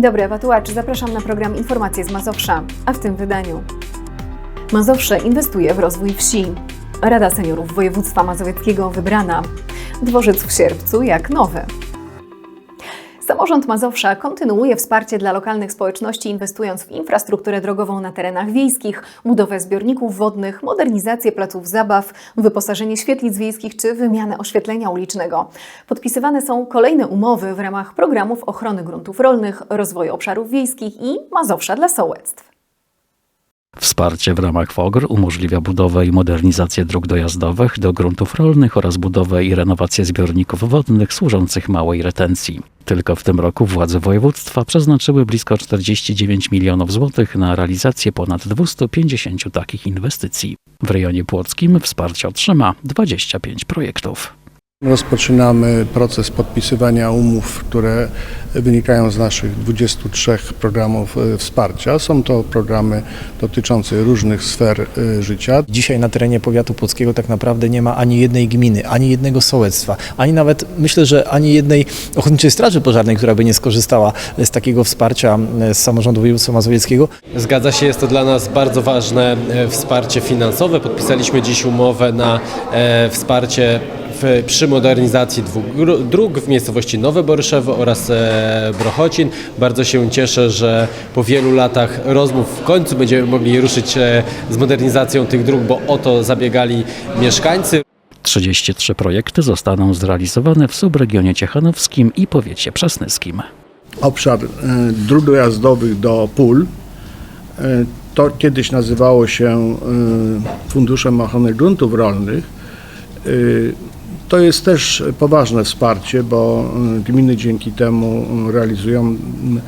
Dzień dobry, Ewa Tułacz. Zapraszam na program Informacje z Mazowsza, a w tym wydaniu. Mazowsze inwestuje w rozwój wsi. Rada Seniorów Województwa Mazowieckiego wybrana. Dworzec w sierpcu jak nowy. Samorząd Mazowsza kontynuuje wsparcie dla lokalnych społeczności, inwestując w infrastrukturę drogową na terenach wiejskich, budowę zbiorników wodnych, modernizację placów zabaw, wyposażenie świetlic wiejskich czy wymianę oświetlenia ulicznego. Podpisywane są kolejne umowy w ramach programów ochrony gruntów rolnych, rozwoju obszarów wiejskich i Mazowsza dla sołectw. Wsparcie w ramach FOGR umożliwia budowę i modernizację dróg dojazdowych do gruntów rolnych oraz budowę i renowację zbiorników wodnych służących małej retencji. Tylko w tym roku władze województwa przeznaczyły blisko 49 milionów złotych na realizację ponad 250 takich inwestycji. W rejonie płockim wsparcie otrzyma 25 projektów. Rozpoczynamy proces podpisywania umów, które wynikają z naszych 23 programów e, wsparcia. Są to programy dotyczące różnych sfer e, życia. Dzisiaj na terenie powiatu płockiego tak naprawdę nie ma ani jednej gminy, ani jednego sołectwa, ani nawet myślę, że ani jednej ochotniczej straży pożarnej, która by nie skorzystała z takiego wsparcia e, z samorządu województwa mazowieckiego. Zgadza się, jest to dla nas bardzo ważne e, wsparcie finansowe. Podpisaliśmy dziś umowę na e, wsparcie w, przy modernizacji dwóch dróg w miejscowości Nowe Boryszewo oraz e, Brochocin. Bardzo się cieszę, że po wielu latach rozmów w końcu będziemy mogli ruszyć e, z modernizacją tych dróg, bo o to zabiegali mieszkańcy. 33 projekty zostaną zrealizowane w subregionie ciechanowskim i powiecie przasnyskim. Obszar e, dróg dojazdowych do pól. e, To kiedyś nazywało się Funduszem Ochrony Gruntów Rolnych. To jest też poważne wsparcie, bo e, gminy dzięki temu e, realizują m,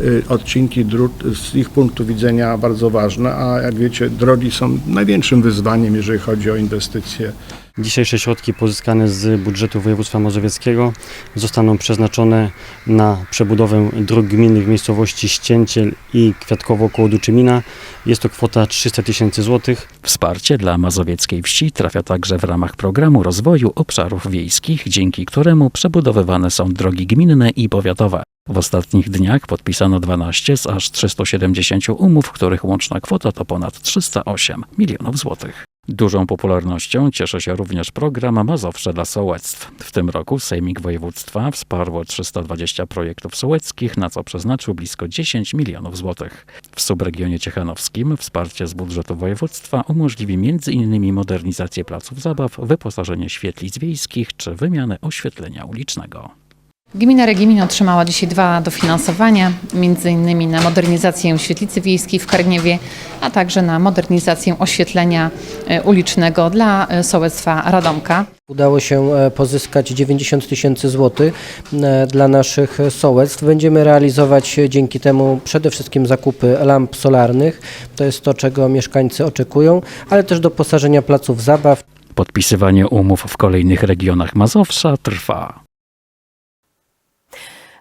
e, odcinki dróg z ich punktu widzenia bardzo ważne, a jak wiecie, drogi są największym wyzwaniem, jeżeli chodzi o inwestycje Dzisiejsze środki pozyskane z budżetu województwa mazowieckiego zostaną przeznaczone na przebudowę dróg gminnych w miejscowości Ścięciel i Kwiatkowo koło Duczymina. Jest to kwota 300 tysięcy złotych. Wsparcie dla mazowieckiej wsi trafia także w ramach programu rozwoju obszarów wiejskich, dzięki któremu przebudowywane są drogi gminne i powiatowe. W ostatnich dniach podpisano 12 z aż 370 umów, których łączna kwota to ponad 308 milionów złotych. Dużą popularnością cieszy się również program Mazowsze dla Sołectw. W tym roku Sejmik Województwa wsparło 320 projektów sołeckich, na co przeznaczył blisko 10 milionów złotych. W subregionie ciechanowskim wsparcie z budżetu województwa umożliwi m.in. modernizację placów zabaw, wyposażenie świetlic wiejskich czy wymianę oświetlenia ulicznego. Gmina Regimin otrzymała dzisiaj dwa dofinansowania, między innymi na modernizację świetlicy wiejskiej w Karniewie, a także na modernizację oświetlenia e, ulicznego dla e, sołectwa Radomka. Udało się e, pozyskać 90 tysięcy złotych dla naszych sołectw. Będziemy realizować dzięki temu przede wszystkim zakupy lamp solarnych. To jest to, czego mieszkańcy oczekują, ale też doposażenia placów zabaw. Podpisywanie umów w kolejnych regionach Mazowsza trwa.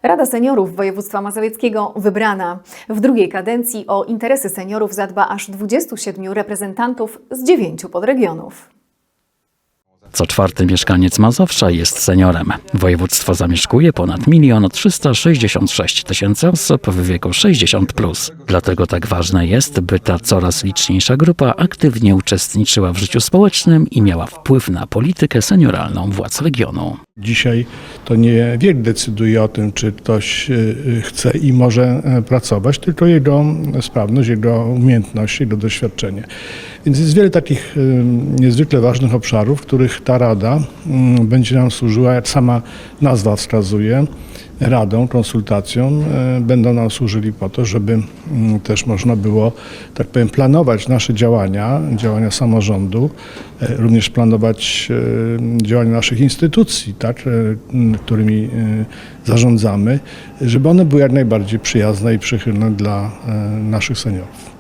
Rada Seniorów Województwa Mazowieckiego wybrana. W drugiej kadencji o interesy seniorów zadba aż 27 reprezentantów z 9 podregionów. Co czwarty mieszkaniec Mazowsza jest seniorem. Województwo zamieszkuje ponad 1 366 tysięcy osób w wieku 60+. Plus. Dlatego tak ważne jest, by ta coraz liczniejsza grupa aktywnie uczestniczyła w życiu społecznym i miała wpływ na politykę senioralną władz regionu. Dzisiaj to nie wiek decyduje o tym, czy ktoś y, chce i może e, pracować, tylko jego sprawność, jego umiejętności, jego doświadczenie. Więc jest wiele takich y, niezwykle ważnych obszarów, w których ta rada będzie nam służyła, jak sama nazwa wskazuje, radą, konsultacją, e, będą nam służyli po to, żeby też można było, tak powiem, planować nasze działania, działania samorządu, e, również planować e, działania naszych instytucji, tak, którymi zarządzamy, żeby one były jak najbardziej przyjazne i przychylne dla naszych seniorów.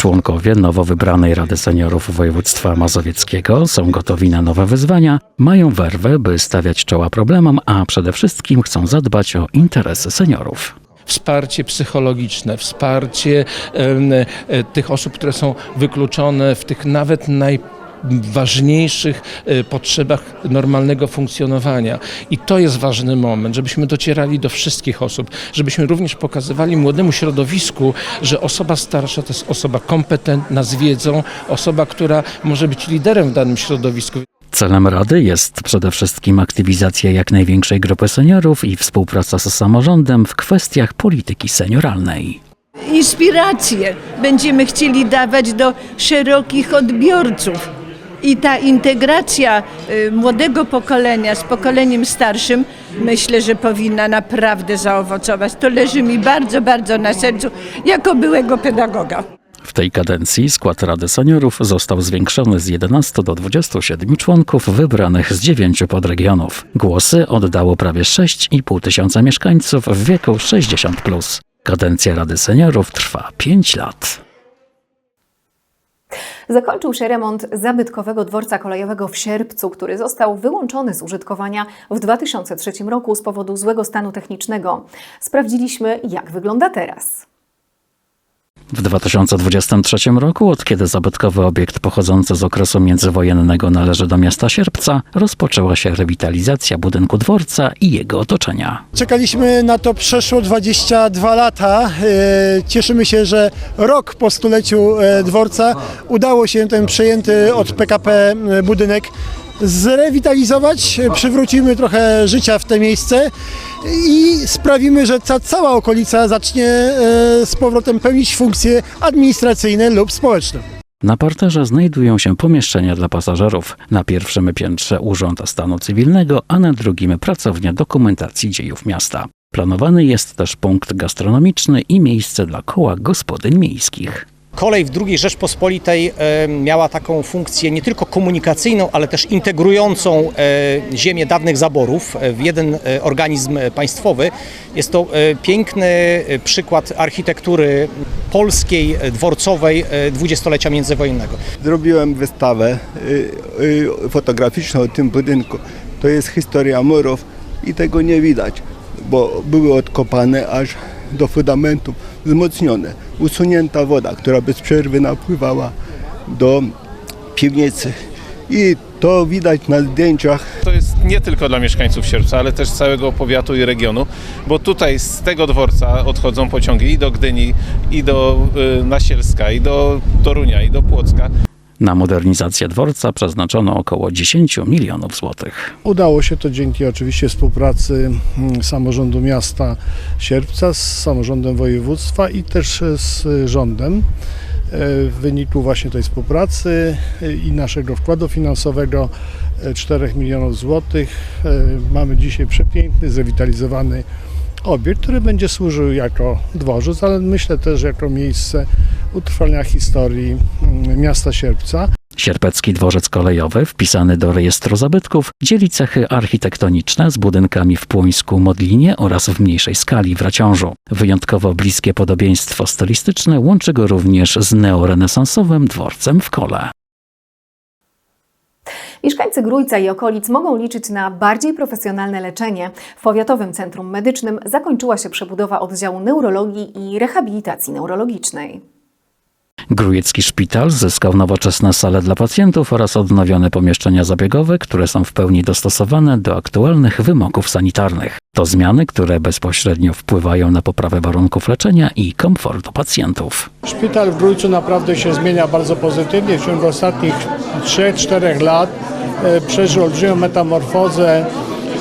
Członkowie nowo wybranej Rady Seniorów Województwa Mazowieckiego są gotowi na nowe wyzwania, mają werwę, by stawiać czoła problemom, a przede wszystkim chcą zadbać o interesy seniorów. wsparcie psychologiczne, wsparcie e, tych osób, które są wykluczone w tych nawet naj najważniejszych e, potrzebach normalnego funkcjonowania. I to jest ważny moment, żebyśmy docierali do wszystkich osób, żebyśmy również pokazywali młodemu środowisku, że osoba starsza to jest osoba kompetentna, z wiedzą, osoba, która może być liderem w danym środowisku. Celem Rady jest przede wszystkim aktywizacja jak największej grupy seniorów i współpraca z samorządem w kwestiach polityki senioralnej. inspiracje będziemy chcieli dawać do szerokich odbiorców. I ta integracja y, młodego pokolenia z pokoleniem starszym myślę, że powinna naprawdę zaowocować. To leży mi bardzo, bardzo na sercu jako byłego pedagoga. W tej kadencji skład Rady Seniorów został zwiększony z 11 do 27 członków wybranych z 9 podregionów. Głosy oddało prawie 6,5 tysiąca mieszkańców w wieku 60+. Plus. Kadencja Rady Seniorów trwa 5 lat. Zakończył się remont zabytkowego dworca kolejowego w Sierpcu, który został wyłączony z użytkowania w 2003 roku z powodu złego stanu technicznego. Sprawdziliśmy, jak wygląda teraz. W 2023 roku, od kiedy zabytkowy obiekt pochodzący z okresu międzywojennego należy do miasta Sierpca, rozpoczęła się rewitalizacja budynku dworca i jego otoczenia. Czekaliśmy na to przeszło 22 lata. E, Cieszymy się, że rok po stuleciu e, dworca udało się ten przejęty od PKP budynek zrewitalizować. Przywrócimy trochę życia w te miejsce i sprawimy, że ta cała okolica zacznie e, z powrotem pełnić funkcje administracyjne lub społeczne. Na parterze znajdują się pomieszczenia dla pasażerów. Na pierwszym piętrze Urząd Stanu Cywilnego, a na drugim pracownia dokumentacji dziejów miasta. Planowany jest też punkt gastronomiczny i miejsce dla koła gospodyń miejskich. Kolej w II Rzeczpospolitej e, miała taką funkcję nie tylko komunikacyjną, ale też integrującą e, ziemię dawnych zaborów w jeden e, organizm państwowy. Jest to piękny przykład architektury polskiej, dworcowej dwudziestolecia międzywojennego. Zrobiłem wystawę fotograficzną o tym budynku. To jest historia murów i tego nie widać, bo były odkopane aż do fundamentów, wzmocnione. Usunięta woda, która bez przerwy napływała do piwnicy. I to widać na zdjęciach. To jest nie tylko dla mieszkańców Sierpca, ale też całego powiatu i regionu, bo tutaj z tego dworca odchodzą pociągi i do Gdyni, i do y, Nasielska, i do Torunia, i do Płocka. Na modernizację dworca przeznaczono około 10 milionów złotych. Udało się to dzięki oczywiście współpracy mm, samorządu miasta Sierpca z samorządem województwa i też e, z rządem. E, W wyniku właśnie tej współpracy e, i naszego wkładu finansowego e, 4 milionów złotych mamy dzisiaj przepiękny, zrewitalizowany obiekt, który będzie służył jako dworzec, ale myślę też jako miejsce utrwalenia historii mm, miasta Sierpca. Sierpecki dworzec kolejowy, wpisany do rejestru zabytków, dzieli cechy architektoniczne z budynkami w Płońsku, Modlinie oraz w mniejszej skali w Raciążu. Wyjątkowo bliskie podobieństwo stylistyczne łączy go również z neorenesansowym dworcem w Kole. Mieszkańcy Grójca i okolic mogą liczyć na bardziej profesjonalne leczenie. W Powiatowym Centrum Medycznym zakończyła się przebudowa oddziału neurologii i rehabilitacji neurologicznej. Grójecki szpital zyskał nowoczesne sale dla pacjentów oraz odnowione pomieszczenia zabiegowe, które są w pełni dostosowane do aktualnych wymogów sanitarnych. To zmiany, które bezpośrednio wpływają na poprawę warunków leczenia i komfortu pacjentów. Szpital w Grójcu naprawdę się zmienia bardzo pozytywnie. W ciągu ostatnich 3-4 lat e, przeżył olbrzymią metamorfozę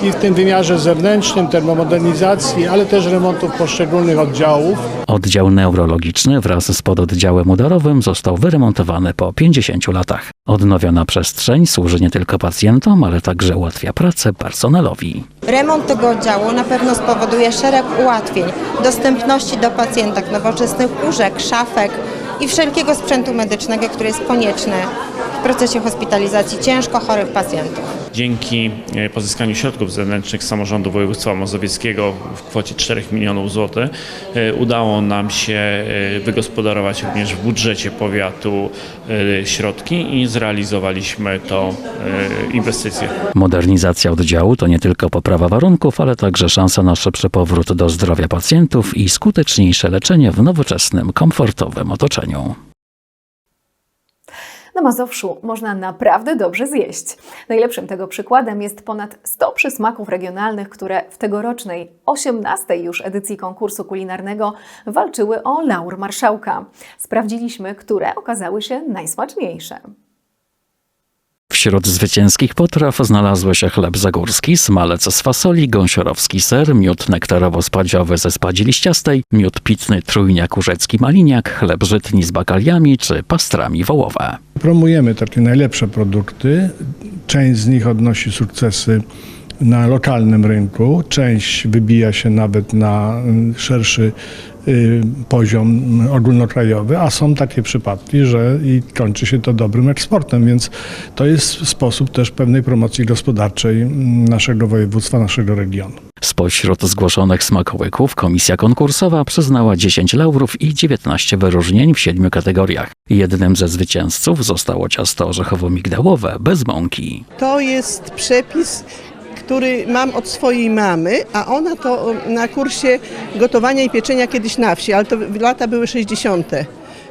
i w tym wymiarze zewnętrznym, termomodernizacji, ale też remontów poszczególnych oddziałów. Oddział neurologiczny wraz z pododdziałem udarowym został wyremontowany po 50 latach. Odnowiona przestrzeń służy nie tylko pacjentom, ale także ułatwia pracę personelowi. Remont tego oddziału na pewno spowoduje szereg ułatwień, dostępności do pacjentek, nowoczesnych łóżek, szafek i wszelkiego sprzętu medycznego, który jest konieczny w procesie hospitalizacji ciężko chorych pacjentów. Dzięki e, pozyskaniu środków zewnętrznych samorządu województwa mazowieckiego w kwocie 4 milionów złotych e, udało nam się e, wygospodarować również w budżecie powiatu środki i zrealizowaliśmy to inwestycję. Modernizacja oddziału to nie tylko poprawa warunków, ale także szansa na szybszy powrót do zdrowia pacjentów i skuteczniejsze leczenie w nowoczesnym, komfortowym otoczeniu. Na Mazowszu można naprawdę dobrze zjeść. Najlepszym tego przykładem jest ponad 100 przysmaków regionalnych, które w tegorocznej 18 już edycji konkursu kulinarnego walczyły o laur marszałka. Sprawdziliśmy, które okazały się najsmaczniejsze. Wśród zwycięskich potraw znalazły się chleb zagórski, smalec z fasoli, gąsiorowski ser, miód nektarowo-spadziowy ze spadzi liściastej, miód pitny trójniak urzecki maliniak, chleb żytni z bakaliami czy pastrami wołowe. Promujemy takie najlepsze produkty. Część z nich odnosi sukcesy na lokalnym rynku, część wybija się nawet na mm, szerszy poziom ogólnokrajowy, a są takie przypadki, że i kończy się to dobrym eksportem, więc to jest sposób też pewnej promocji gospodarczej mm, naszego województwa, naszego regionu. Spośród zgłoszonych smakołyków komisja konkursowa przyznała 10 laurów i 19 wyróżnień w siedmiu kategoriach. Jednym ze zwycięzców zostało ciasto orzechowo-migdałowe bez mąki. To jest przepis, który mam od swojej mamy, a ona to na kursie gotowania i pieczenia kiedyś na wsi, ale to lata były 60.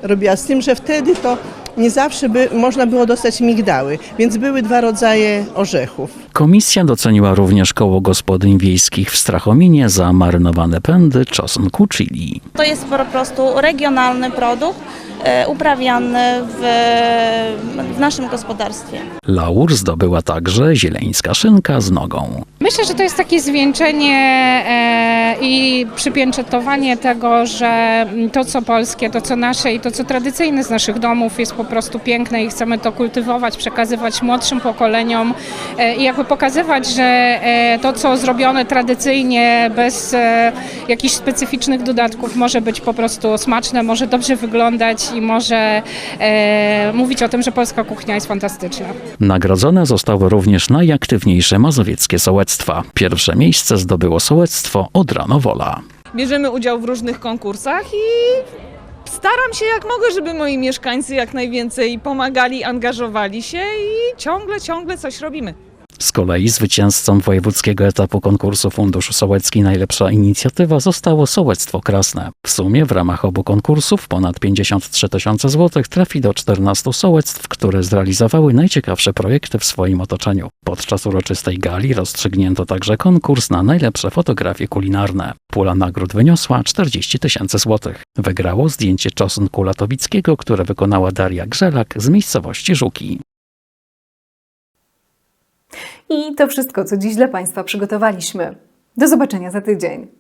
robiła. Z tym, że wtedy to nie zawsze by można było dostać migdały, więc były dwa rodzaje orzechów. Komisja doceniła również koło gospodyń wiejskich w Strachominie za marynowane pędy czosnku chili. To jest po prostu regionalny produkt e, uprawiany w, w naszym gospodarstwie. Laur zdobyła także zieleńska szynka z nogą. Myślę, że to jest takie zwieńczenie e, i przypieczętowanie tego, że to co polskie, to co nasze i to co tradycyjne z naszych domów jest po prostu piękne i chcemy to kultywować, przekazywać młodszym pokoleniom e, i jakby pokazywać, że to co zrobione tradycyjnie, bez jakichś specyficznych dodatków może być po prostu smaczne, może dobrze wyglądać i może e, mówić o tym, że polska kuchnia jest fantastyczna. Nagrodzone zostały również najaktywniejsze mazowieckie sołectwa. Pierwsze miejsce zdobyło sołectwo Odranowola. bierzemy udział w różnych konkursach i staram się jak mogę, żeby moi mieszkańcy jak najwięcej pomagali, angażowali się i ciągle, ciągle coś robimy. Z kolei zwycięzcą wojewódzkiego etapu konkursu Fundusz Sołecki Najlepsza Inicjatywa zostało Sołectwo Krasne. W sumie w ramach obu konkursów ponad 53 tysiące złotych trafi do 14 sołectw, które zrealizowały najciekawsze projekty w swoim otoczeniu. Podczas uroczystej gali rozstrzygnięto także konkurs na najlepsze fotografie kulinarne. Pula nagród wyniosła 40 tysięcy złotych. Wygrało zdjęcie czosnku latowickiego, które wykonała Daria Grzelak z miejscowości Żuki. I to wszystko, co dziś dla Państwa przygotowaliśmy. Do zobaczenia za tydzień.